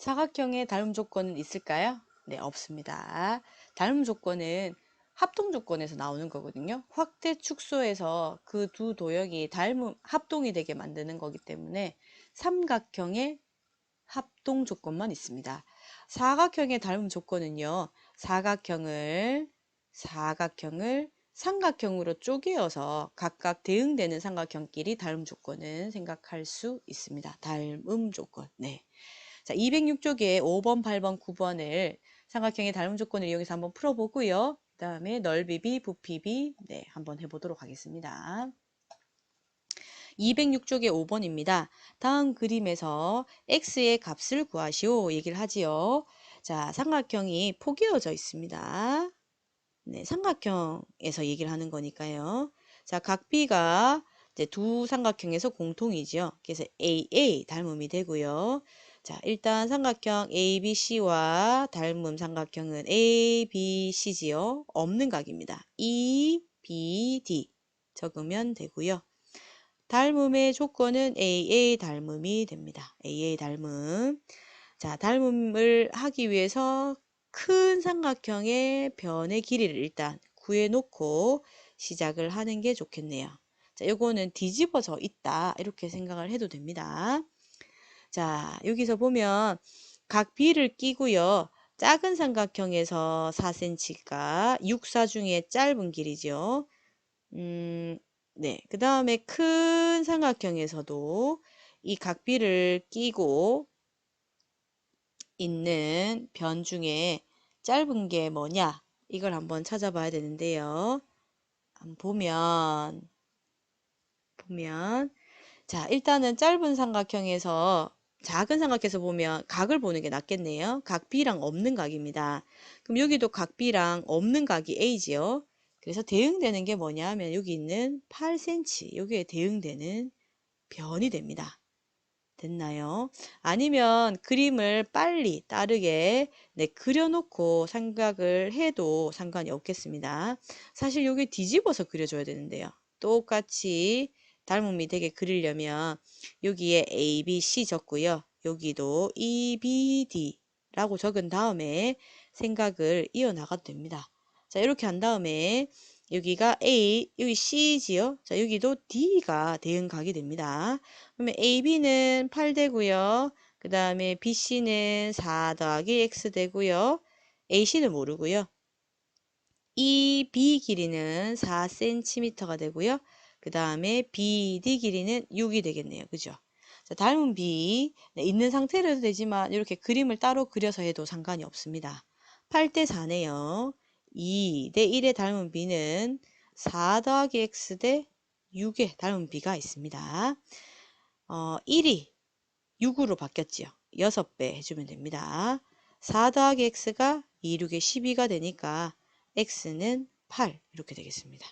사각형의 닮음 조건은 있을까요? 네, 없습니다. 닮음 조건은 합동 조건에서 나오는 거거든요. 확대 축소에서 그 두 도형이 닮음 합동이 되게 만드는 거기 때문에 삼각형의 합동 조건만 있습니다. 사각형의 닮음 조건은요. 사각형을 사각형을 삼각형으로 쪼개어서 각각 대응되는 삼각형끼리 닮음 조건은 생각할 수 있습니다. 닮음 조건. 네. 자, 206쪽에 5번, 8번, 9번을 삼각형의 닮음 조건을 이용해서 한번 풀어보고요. 그 다음에 넓이 비, 부피 비, 네, 한번 해보도록 하겠습니다. 206쪽의 5번입니다. 다음 그림에서 x의 값을 구하시오 얘기를 하지요. 자, 삼각형이 포개어져 있습니다. 네, 삼각형에서 얘기를 하는 거니까요. 자, 각 B가 이제 두 삼각형에서 공통이죠. 그래서 AA 닮음이 되고요. 자, 일단 삼각형 ABC와 닮음 삼각형은 ABC지요. 없는 각입니다. EBD 적으면 되고요. 닮음의 조건은 AA 닮음이 됩니다. AA 닮음. 자, 닮음을 하기 위해서 큰 삼각형의 변의 길이를 일단 구해놓고 시작을 하는 게 좋겠네요. 자, 요거는 뒤집어져 있다. 이렇게 생각을 해도 됩니다. 자, 여기서 보면 각 B를 끼고요. 작은 삼각형에서 4cm가 6사 중에 짧은 길이죠. 음, 네. 그 다음에 큰 삼각형에서도 이각 B를 끼고 있는 변 중에 짧은 게 뭐냐? 이걸 한번 찾아봐야 되는데요. 한번 보면, 보면, 자, 일단은 짧은 삼각형에서 작은 삼각에서 보면 각을 보는 게 낫겠네요. 각 B랑 없는 각입니다. 그럼 여기도 각 B랑 없는 각이 A지요. 그래서 대응되는 게 뭐냐 하면 여기 있는 8cm, 여기에 대응되는 변이 됩니다. 됐나요? 아니면 그림을 빨리 빠르게 네, 그려놓고 생각을 해도 상관이 없겠습니다. 사실 여기 뒤집어서 그려줘야 되는데요. 똑같이 닮음이 되게 그리려면 여기에 A, B, C 적고요. 여기도 E, B, D라고 적은 다음에 생각을 이어나가도 됩니다. 자, 이렇게 한 다음에 여기가 A, 여기 C지요. 자, 여기도 D가 대응각이 됩니다. 그러면 AB는 8 되고요. 그 다음에 BC는 4 더하기 X 되고요. AC는 모르고요. 이 B 길이는 4cm가 되고요. 그 다음에 BD 길이는 6이 되겠네요. 그죠? 자, 닮은 B 네, 있는 상태로 해도 되지만 이렇게 그림을 따로 그려서 해도 상관이 없습니다. 8대 4네요. 2대 1의 닮은 B는 4 더하기 X 대 6의 닮은 B가 있습니다. 어, 1이 6으로 바뀌었지요. 6배 해주면 됩니다. 4 더하기 X가 2, 6에 12가 되니까 X는 8 이렇게 되겠습니다.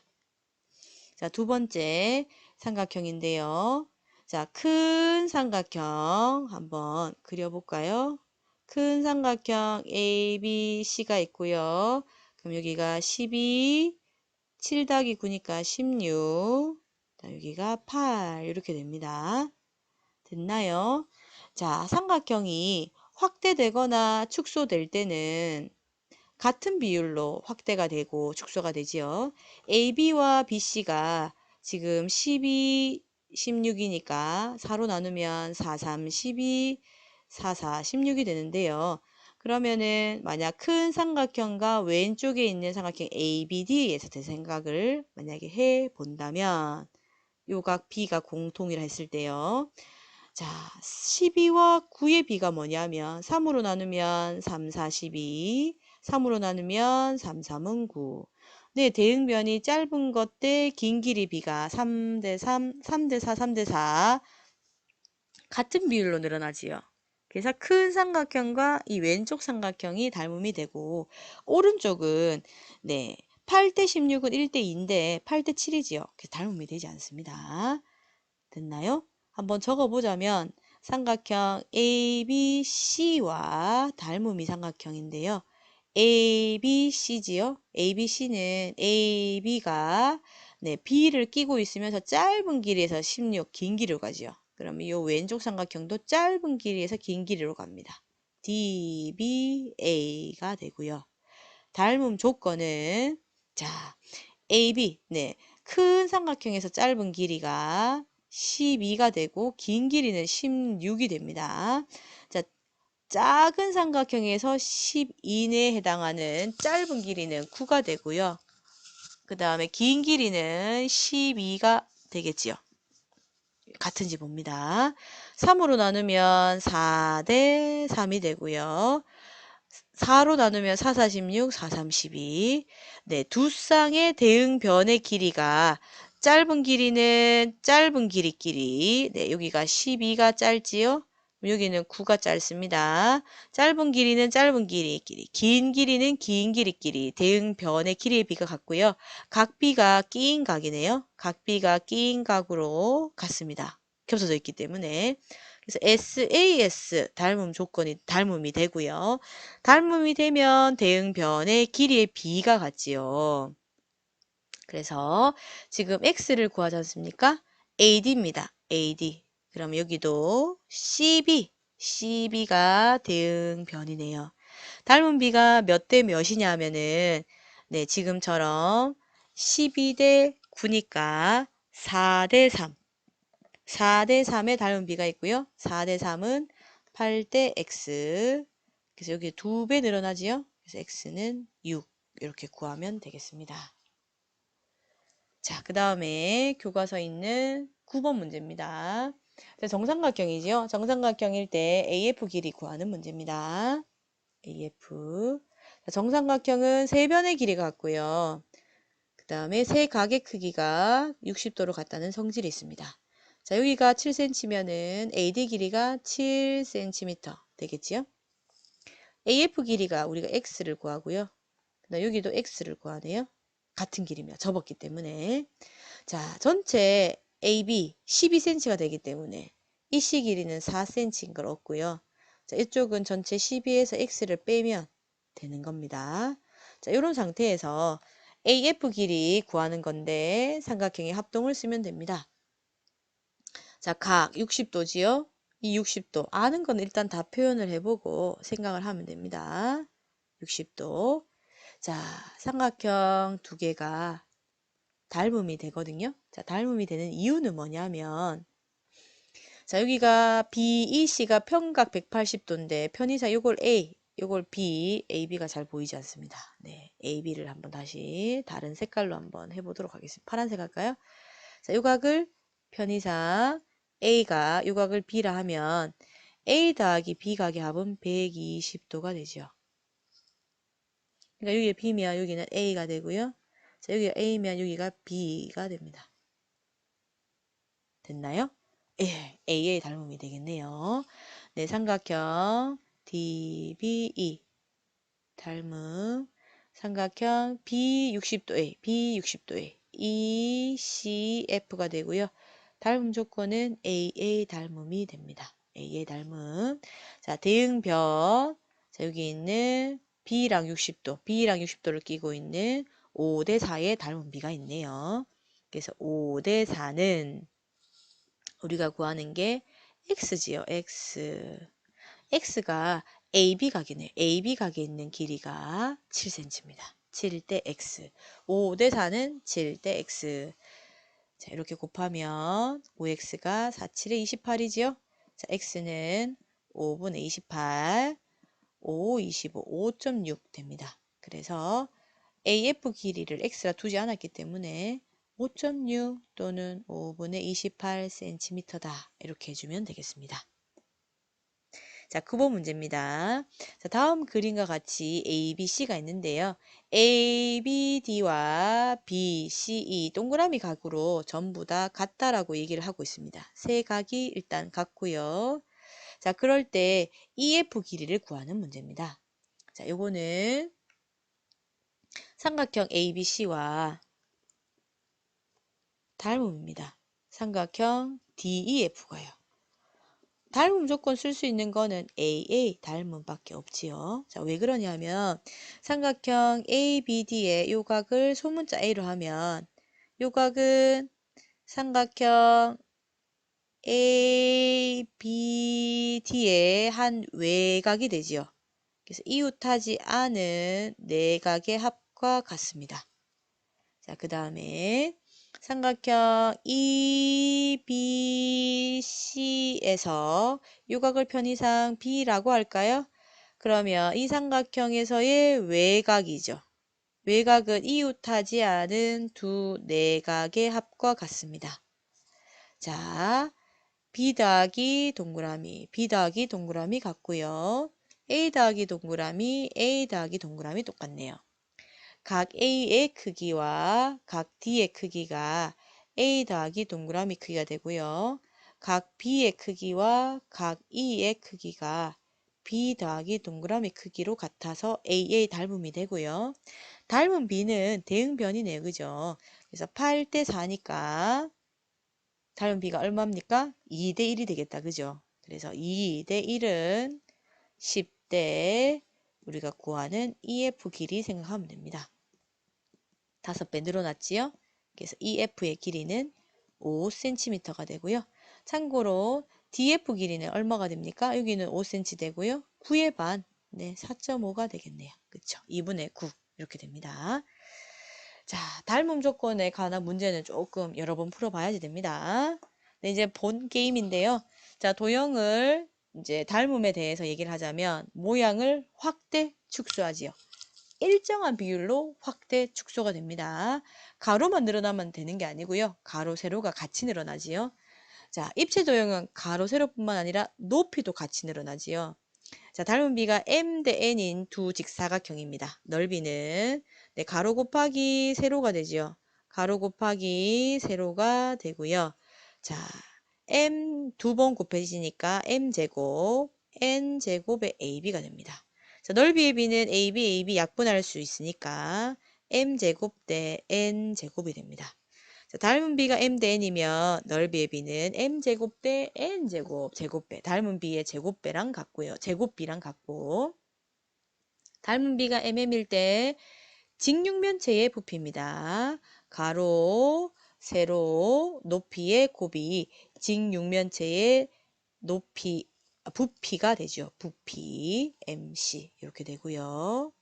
자, 두 번째 삼각형인데요. 자, 큰 삼각형 한번 그려볼까요? 큰 삼각형 ABC가 있고요. 그럼 여기가 12, 7 더하기 9니까 16, 여기가 8 이렇게 됩니다. 됐나요? 자, 삼각형이 확대되거나 축소될 때는 같은 비율로 확대가 되고 축소가 되지요. AB와 BC가 지금 12, 16이니까 4로 나누면 4, 3, 12, 4, 4, 16이 되는데요. 그러면은 만약 큰 삼각형과 왼쪽에 있는 삼각형 ABD에서 제 생각을 만약에 해 본다면 요각 B가 공통이라 했을 때요. 자, 12와 9의 B가 뭐냐면 3으로 나누면 3, 4, 12, 3으로 나누면 3, 3은 9. 네, 대응변이 짧은 것 대 긴 길이 B가 3 대 3, 3 대 4, 3 대 4 같은 비율로 늘어나지요. 그래서 큰 삼각형과 이 왼쪽 삼각형이 닮음이 되고 오른쪽은 네 8대 16은 1대 2인데 8대 7이지요. 그래서 닮음이 되지 않습니다. 됐나요? 한번 적어보자면 삼각형 ABC와 닮음이 삼각형인데요. ABC지요. ABC는 AB가 네, B를 끼고 있으면서 짧은 길이에서 16, 긴 길이로 가지요. 그러면 이 왼쪽 삼각형도 짧은 길이에서 긴 길이로 갑니다. DBA가 되고요. 닮음 조건은 자 AB 네. 큰 삼각형에서 짧은 길이가 12가 되고 긴 길이는 16이 됩니다. 자, 작은 삼각형에서 10 이내에 해당하는 짧은 길이는 9가 되고요. 그 다음에 긴 길이는 12가 되겠지요. 같은지 봅니다. 3으로 나누면 4대 3이 되고요. 4로 나누면 4, 46, 4, 32. 네, 두 쌍의 대응 변의 길이가 짧은 길이는 짧은 길이끼리. 네, 여기가 12가 짧지요? 여기는 9가 짧습니다. 짧은 길이는 짧은 길이끼리, 긴 길이는 긴 길이끼리 대응 변의 길이의 비가 같고요. 각비가 끼인 각이네요. 각비가 끼인 각으로 같습니다. 겹쳐져 있기 때문에. 그래서 SAS 닮음 조건이 닮음이 되고요. 닮음이 되면 대응 변의 길이의 비가 같지요. 그래서 지금 x를 구하지 않습니까? AD입니다. AD. 그럼 여기도 CB, CB가 대응 변이네요. 닮은 비가 몇 대 몇이냐 하면은 네, 지금처럼 12대 9니까 4대 3. 4대 3의 닮은 비가 있고요. 4대 3은 8대 x. 그래서 여기 두 배 늘어나지요. 그래서 x는 6. 이렇게 구하면 되겠습니다. 자, 그 다음에 교과서에 있는 9번 문제입니다. 정삼각형이지요. 정삼각형일 때 AF 길이 구하는 문제입니다. AF. 정삼각형은 세 변의 길이가 같고요. 그 다음에 세 각의 크기가 60도로 같다는 성질이 있습니다. 자, 여기가 7cm면은 AD 길이가 7cm 되겠지요? AF 길이가 우리가 X를 구하고요. 여기도 X를 구하네요. 같은 길이입니다. 접었기 때문에. 자, 전체 AB 12cm가 되기 때문에 이시 길이는 4cm인 걸 얻고요. 자, 이쪽은 전체 12에서 X를 빼면 되는 겁니다. 자, 이런 상태에서 AF 길이 구하는 건데 삼각형의 합동을 쓰면 됩니다. 자, 각 60도지요? 이 60도. 아는 건 일단 다 표현을 해보고 생각을 하면 됩니다. 60도. 자, 삼각형 두 개가 닮음이 되거든요. 자, 닮음이 되는 이유는 뭐냐면, 자, 여기가 BEC가 평각 180도인데, 편의상 요걸 A, 요걸 B, AB가 잘 보이지 않습니다. 네, AB를 한번 다시 다른 색깔로 한번 해보도록 하겠습니다. 파란색 할까요? 자, 요 각을 편의상 A가 요각을 B라 하면 A 더하기 B 각의 합은 120도가 되죠. 그러니까 여기가 B면 여기는 A가 되고요. 자, 여기가 A면 여기가 B가 됩니다. 됐나요? 예, A의 닮음이 되겠네요. 네, 삼각형 DBE 닮음 삼각형 B60도에 B60도에 ECF가 되고요. 닮음 조건은 AA 닮음이 됩니다. A의 닮음. 자, 대응변. 자, 여기 있는 B랑 60도, B랑 60도를 끼고 있는 5대 4의 닮은 비가 있네요. 그래서 5대 4는 우리가 구하는 게 x지요. x. x가 AB 각이네요. AB 각에 있는 길이가 7cm입니다. 7대 x. 5대 4는 7대 x. 자, 이렇게 곱하면 5x가 4, 7에 28이지요? 자, x는 5분의 28, 5, 25, 5.6 됩니다. 그래서 AF 길이를 x라 두지 않았기 때문에 5.6 또는 5분의 28cm다. 이렇게 해주면 되겠습니다. 자, 9번 문제입니다. 자, 다음 그림과 같이 A, B, C가 있는데요. A, B, D와 B, C, E 동그라미 각으로 전부 다 같다라고 얘기를 하고 있습니다. 세 각이 일단 같고요. 자, 그럴 때 EF 길이를 구하는 문제입니다. 자, 요거는 삼각형 ABC와 닮음입니다. 삼각형 DEF가요. 닮음 조건 쓸 수 있는 거는 AA 닮음밖에 없지요. 자, 왜 그러냐면 삼각형 ABD의 요각을 소문자 A로 하면 요각은 삼각형 A, B, D의 한 외곽이 되지요. 그래서 이웃하지 않은 내각의 합 과 같습니다. 자, 그 다음에 삼각형 EBC에서 요각을 편의상 B라고 할까요? 그러면 이 삼각형에서의 외곽이죠. 외곽은 이웃하지 않은 두 내각의 합과 같습니다. 자, B 더하기 동그라미, B 더하기 동그라미 같고요. A 더하기 동그라미, A 더하기 동그라미 똑같네요. 각 A의 크기와 각 D의 크기가 A 더하기 동그라미 크기가 되고요. 각 B의 크기와 각 E의 크기가 B 더하기 동그라미 크기로 같아서 AA 닮음이 되고요. 닮은 B는 대응변이네요. 그죠? 그래서 8대 4니까 닮은 B가 얼마입니까? 2대 1이 되겠다. 그죠? 그래서 2대 1은 10대 우리가 구하는 EF 길이 생각하면 됩니다. 다섯 배 늘어났지요? 그래서 EF의 길이는 5cm가 되고요. 참고로 DF 길이는 얼마가 됩니까? 여기는 5cm 되고요. 9의 반, 네, 4.5가 되겠네요. 그쵸? 2분의 9 이렇게 됩니다. 자, 닮음 조건에 관한 문제는 조금 여러 번 풀어봐야지 됩니다. 네, 이제 본 게임인데요. 자, 도형을 이제 닮음에 대해서 얘기를 하자면 모양을 확대 축소하지요. 일정한 비율로 확대 축소가 됩니다. 가로만 늘어나면 되는 게 아니고요. 가로, 세로가 같이 늘어나지요. 자, 입체 도형은 가로, 세로뿐만 아니라 높이도 같이 늘어나지요. 자, 닮은 비가 m 대 n인 두 직사각형입니다. 넓이는 네, 가로 곱하기 세로가 되지요. 가로 곱하기 세로가 되고요. 자, m 두 번 곱해지니까 m 제곱 n 제곱의 ab가 됩니다. 자, 넓이의 b는 ab, ab 약분할 수 있으니까 m 제곱 대 n 제곱이 됩니다. 자, 닮은 b가 m 대 n이면 넓이의 b는 m 제곱 대 n 제곱 제곱배 닮은 b의 제곱배랑 같고요. 제곱비랑 같고 닮은 b가 mm일 때 직육면체의 부피입니다. 가로, 세로, 높이의 곱이 직육면체의 높이 아, 부피가 되죠. 부피 MC 이렇게 되고요.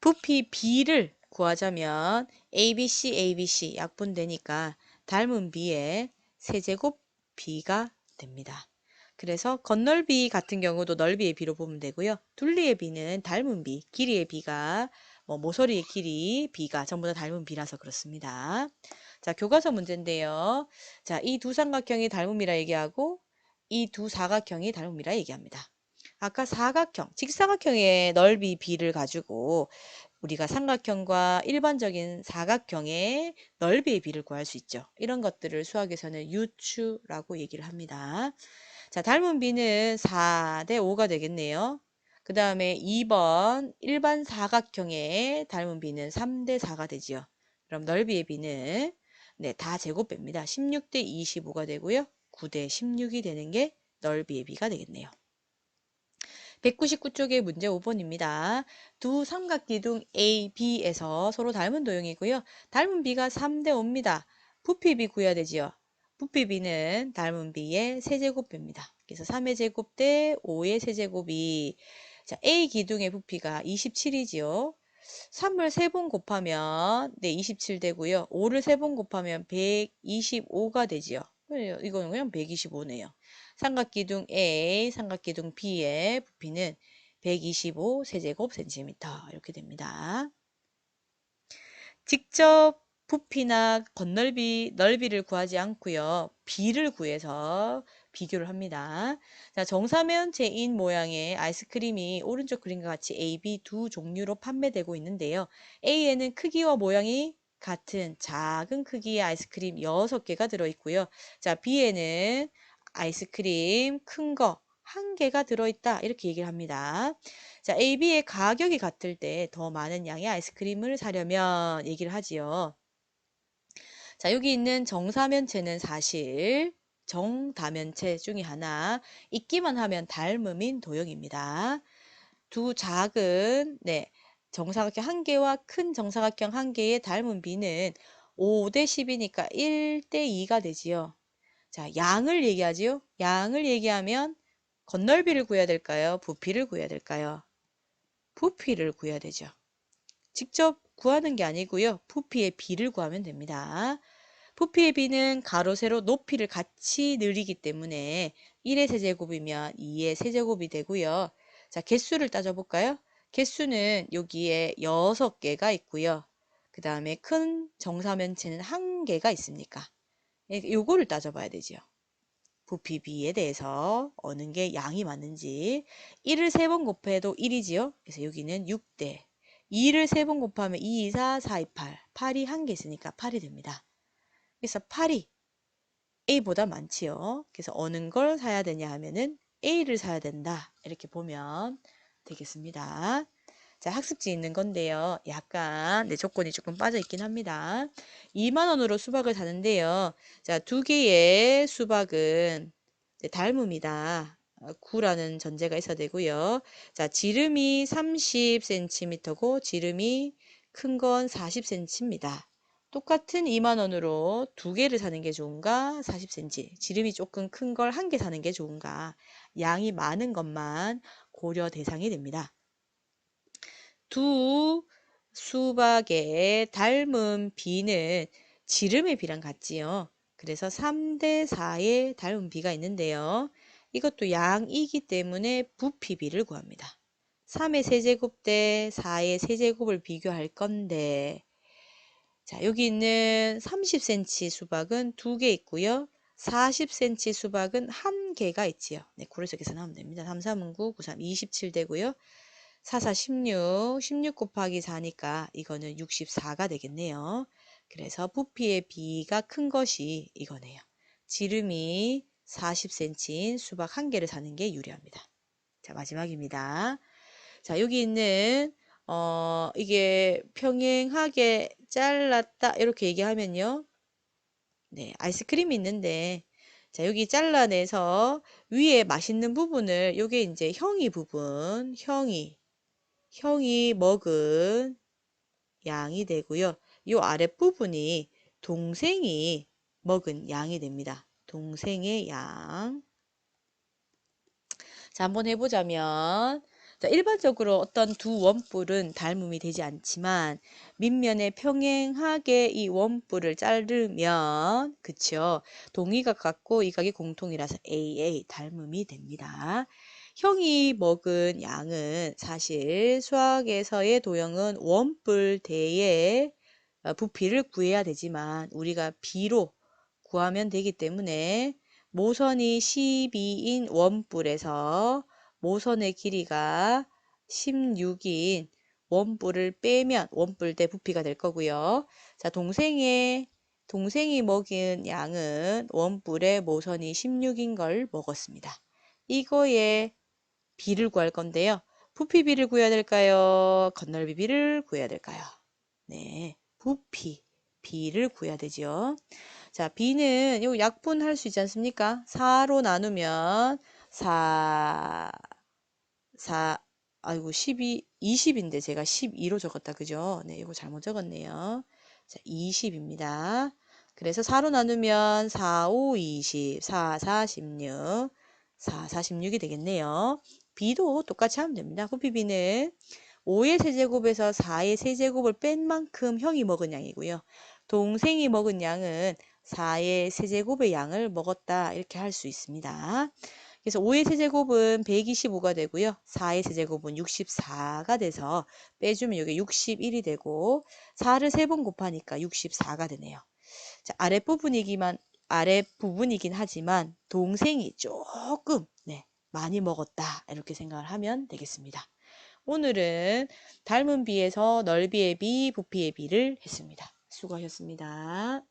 부피 B를 구하자면 ABC, ABC 약분되니까 닮은 B의 세제곱 B가 됩니다. 그래서 겉넓이 같은 경우도 넓이의 B로 보면 되고요. 둘리의 B는 닮은 B, 길이의 B가 뭐 모서리의 길이 B가 전부 다 닮은 B라서 그렇습니다. 자, 교과서 문제인데요. 자, 이 두 삼각형이 닮음이라 얘기하고 이 두 사각형이 닮음이라 얘기합니다. 아까 사각형, 직사각형의 넓이 B를 가지고 우리가 삼각형과 일반적인 사각형의 넓이의 비를 구할 수 있죠. 이런 것들을 수학에서는 유추라고 얘기를 합니다. 자, 닮은 비는 4대 5가 되겠네요. 그 다음에 2번 일반 사각형의 닮은 비는 3대 4가 되지요. 그럼 넓이의 비는 네, 다 제곱배입니다. 16대 25가 되고요. 9대 16이 되는 게 넓이의 비가 되겠네요. 199쪽의 문제 5번입니다. 두 삼각기둥 A, B에서 서로 닮은 도형이고요. 닮은 B가 3대 5입니다. 부피 B 구해야 되지요. 부피 B는 닮은 B의 세제곱배입니다. 그래서 3의 제곱 대 5의 세제곱이 자, A 기둥의 부피가 27이지요. 3을 3번 곱하면 네, 27 되고요. 5를 3번 곱하면 125가 되지요. 이거는 그냥 125네요. 삼각기둥 A, 삼각기둥 B의 부피는 125 세제곱 센티미터 이렇게 됩니다. 직접 부피나 겉넓이, 넓이를 구하지 않고요. B를 구해서 비교를 합니다. 자, 정사면 체인 모양의 아이스크림이 오른쪽 그림과 같이 A, B 두 종류로 판매되고 있는데요. A에는 크기와 모양이 같은 작은 크기의 아이스크림 6개가 들어있고요. 자, B에는 아이스크림 큰 거 한 개가 들어있다 이렇게 얘기를 합니다. 자, A, B의 가격이 같을 때 더 많은 양의 아이스크림을 사려면 얘기를 하지요. 자, 여기 있는 정사면체는 사실 정다면체 중에 하나 있기만 하면 닮음인 도형입니다. 두 작은 네 정사각형 한 개와 큰 정사각형 한 개의 닮은 비는 5대 10이니까 1대 2가 되지요. 자, 양을 얘기하지요. 양을 얘기하면 건널비를 구해야 될까요? 부피를 구해야 될까요? 부피를 구해야 되죠. 직접 구하는 게 아니고요. 부피의 비를 구하면 됩니다. 부피의 비는 가로, 세로, 높이를 같이 늘리기 때문에 1의 세제곱이면 2의 세제곱이 되고요. 자, 개수를 따져볼까요? 개수는 여기에 6개가 있고요. 그 다음에 큰 정사면체는 1개가 있습니까? 예, 요거를 따져봐야 되죠. 부피 비에 대해서 어느 게 양이 맞는지 1을 3번 곱해도 1이지요. 그래서 여기는 6대 2를 3번 곱하면 2, 2, 4, 4, 2, 8 8이 한 개 있으니까 8이 됩니다. 그래서 8이 A보다 많지요. 그래서 어느 걸 사야 되냐 하면은 A를 사야 된다. 이렇게 보면 되겠습니다. 자, 학습지 있는 건데요. 약간 내 조건이 조금 빠져 있긴 합니다. 2만 원으로 수박을 사는데요. 자, 두 개의 수박은 닮음이다. 9라는 전제가 있어야 되고요. 자, 지름이 30cm고 지름이 큰 건 40cm입니다. 똑같은 2만 원으로 두 개를 사는 게 좋은가? 40cm. 지름이 조금 큰 걸 한 개 사는 게 좋은가? 양이 많은 것만 고려 대상이 됩니다. 두 수박의 닮은 비는 지름의 비랑 같지요. 그래서 3대 4의 닮은 비가 있는데요. 이것도 양이기 때문에 부피비를 구합니다. 3의 세제곱 대 4의 세제곱을 비교할 건데 자 여기 있는 30cm 수박은 두 개 있고요. 40cm 수박은 한 개가 있지요. 네, 고려서 계산하면 됩니다. 3, 3은 9, 9, 3, 27 되고요. 4, 4, 16, 16 곱하기 4니까 이거는 64가 되겠네요. 그래서 부피의 비가 큰 것이 이거네요. 지름이 40cm인 수박 한 개를 사는 게 유리합니다. 자, 마지막입니다. 자, 여기 있는 어, 이게 평행하게 잘랐다 이렇게 얘기하면요. 네, 아이스크림이 있는데 자, 여기 잘라내서 위에 맛있는 부분을 요게 이제 형이 부분, 형이 형이 먹은 양이 되고요. 요 아랫부분이 동생이 먹은 양이 됩니다. 동생의 양. 자, 한번 해보자면 자, 일반적으로 어떤 두 원뿔은 닮음이 되지 않지만 밑면에 평행하게 이 원뿔을 자르면 그쵸 동의각 같고 이 각이 공통이라서 AA 닮음이 됩니다. 형이 먹은 양은 사실 수학에서의 도형은 원뿔 대의 어, 부피를 구해야 되지만 우리가 비로 구하면 되기 때문에 모선이 12인 원뿔에서 모선의 길이가 16인 원뿔을 빼면 원뿔 대 부피가 될 거고요. 자, 동생의 동생이 먹인 양은 원뿔의 모선이 16인 걸 먹었습니다. 이거의 비를 구할 건데요. 부피 비를 구해야 될까요? 건널비 비를 구해야 될까요? 네, 부피 비를 구해야 되죠. 자, 비는 요 약분 할 수 있지 않습니까? 4로 나누면 4 4 아이고 12 20인데 제가 12로 적었다. 그죠? 네, 이거 잘못 적었네요. 자, 20입니다. 그래서 4로 나누면 4, 5, 20, 4, 4, 16, 4, 4, 16이 되겠네요. b도 똑같이 하면 됩니다. 부피비는 5의 세제곱에서 4의 세제곱을 뺀 만큼 형이 먹은 양이고요. 동생이 먹은 양은 4의 세제곱의 양을 먹었다 이렇게 할 수 있습니다. 그래서 5의 세제곱은 125가 되고요. 4의 세제곱은 64가 돼서 빼주면 여기 61이 되고 4를 3번 곱하니까 64가 되네요. 자, 아랫부분이기만 아랫부분이긴 하지만 동생이 조금 네, 많이 먹었다 이렇게 생각을 하면 되겠습니다. 오늘은 닮은 비에서 넓이의 비, 부피의 비를 했습니다. 수고하셨습니다.